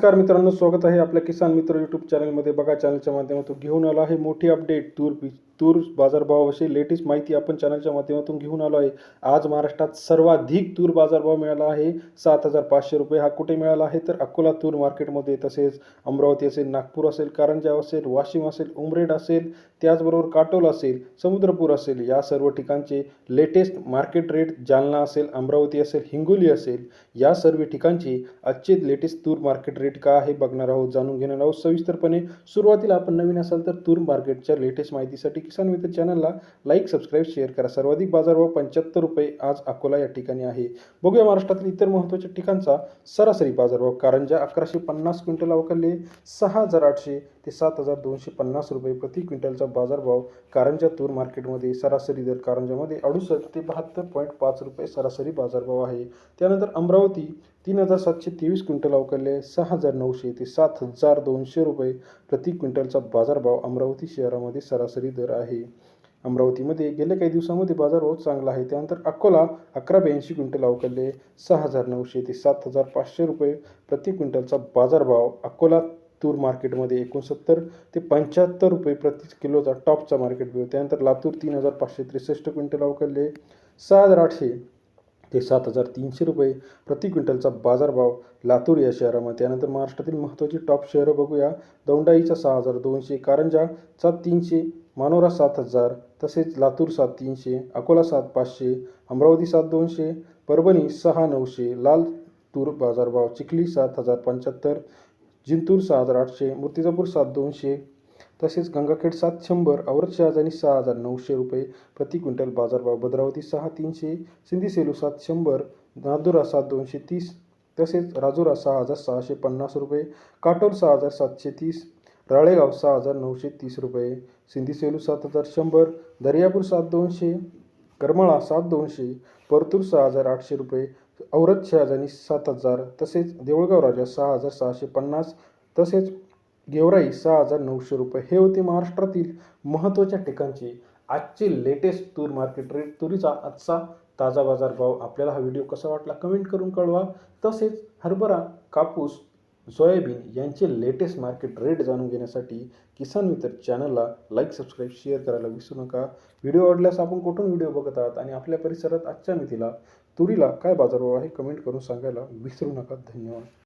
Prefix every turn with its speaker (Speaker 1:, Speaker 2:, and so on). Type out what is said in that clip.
Speaker 1: नमस्कार मित्रांनो स्वागत आहे आपल्या किसान मित्र यूट्यूब चॅनलमध्ये बघा चॅनलच्या माध्यमातून घेऊन आला आहे मोठी अपडेट तूर पी तूर बाजारभावाविषयी लेटेस्ट माहिती आपण चॅनलच्या माध्यमातून घेऊन आलो आहे. आज महाराष्ट्रात सर्वाधिक तूर बाजारभाव मिळाला आहे. सात हजार पाचशे रुपये हा कुठे मिळाला आहे? तर अकोला तूर मार्केटमध्ये तसेच अमरावती असेल नागपूर असेल कारंजा असेल वाशिम असेल उमरेड असेल त्याचबरोबर काटोल असेल समुद्रपूर असेल या सर्व ठिकाणचे लेटेस्ट मार्केट रेट जालना असेल अमरावती असेल हिंगोली असेल या सर्व ठिकाणची आजचे लेटेस्ट तूर मार्केट रेट का आहे बघणार आहोत जाणून घेणार आहोत. सविस्तरपणे सुरुवातीला आपण नवीन असाल तर तूर मार्केटच्या लेटेस्ट माहितीसाठी किसान मित्र चॅनलला लाईक सबस्क्राईब शेअर करा. सर्वाधिक बाजारभाव पंच्याहत्तर रुपये आज अकोला या ठिकाणी आहे. बघूया महाराष्ट्रातील इतर महत्त्वाच्या ठिकाणचा सरासरी बाजारभाव कारंजा अकराशे पन्नास क्विंटल अवकाले सहा हजार आठशे ते सात हजार दोनशे पन्नास रुपये प्रति क्विंटलचा बाजारभाव कारंजा तूर मार्केटमध्ये सरासरी दर कारंजामध्ये अडुसष्ट ते बहात्तर पॉईंट पाच रुपये सरासरी बाजारभाव आहे. त्यानंतर अमरावती तीन हजार सातशे तेवीस क्विंटल अवकाले सहा हजार नऊशे ते सात हजार दोनशे रुपये प्रति क्विंटलचा बाजारभाव अमरावती शहरामध्ये सरासरी दर आहे. अमरावतीमध्ये गेल्या काही दिवसामध्ये बाजारभाव चांगला आहे. त्यानंतर अकोला अकरा ब्याऐंशी क्विंटल अवकाले सहा हजार नऊशे ते सात हजार पाचशे रुपये प्रति क्विंटलचा बाजारभाव अकोला तूर मार्केटमध्ये एकोणसत्तर ते पंच्याहत्तर रुपये प्रति किलोचा टॉपचा मार्केट भाव त्यानंतर लातूर तीन हजार पाचशे त्रेसष्ट क्विंटल अवकाले सहा हजार आठशे ते सात हजार तीनशे रुपये प्रति क्विंटलचा बाजारभाव लातूर या शहरामध्ये. त्यानंतर महाराष्ट्रातील महत्त्वाची टॉप शहरं बघूया. दौंडाईचा सहा हजार दोनशे कारंजा सात तीनशे मानोरा सात हजार तसेच लातूर सात तीनशे अकोला सात पाचशे अमरावती सात दोनशे परभणी सहा नऊशे लाल तूर बाजारभाव चिखली सात हजार पंच्याहत्तर जिंतूर सहा हजार आठशे मूर्तिजापूर सात दोनशे तसेच गंगाखेड सात शंभर औरत शहाजानी सहा हजार नऊशे रुपये प्रति क्विंटल बाजारभाव भद्रावती सहा तीनशे सिंधी सेलू सात शंभर नादुरा सात दोनशे तीस तसेच राजुरा सहा हजार सहाशे पन्नास रुपये काटोल सहा हजार सातशे तीस राळेगाव सहा हजार नऊशे तीस रुपये सिंधी सेलू सात हजार शंभर दर्यापूर सात दोनशे करमळा सात दोनशे परतूर सहा हजार आठशे रुपये औरत शहाजानी सात हजार तसेच देऊळगाव राजा सहा हजार सहाशे पन्नास तसेच गेवराई सहा हजार नऊशे रुपये. हे होते महाराष्ट्रातील महत्त्वाच्या ठिकाणचे. आजचे लेटेस्ट तूर मार्केट रेट तुरीचा आजचा ताजा बाजारभाव आपल्याला हा व्हिडिओ कसा वाटला कमेंट करून कळवा. तसेच हरभरा कापूस सोयाबीन यांचे लेटेस्ट मार्केट रेट जाणून घेण्यासाठी किसान मित्र चॅनलला लाईक सबस्क्राईब शेअर करायला विसरू नका. व्हिडिओ आवडल्यास आपण कुठून व्हिडिओ बघत आहात आणि आपल्या परिसरात आजच्या मितीला तुरीला काय बाजारभाव आहे कमेंट करून सांगायला विसरू नका. धन्यवाद.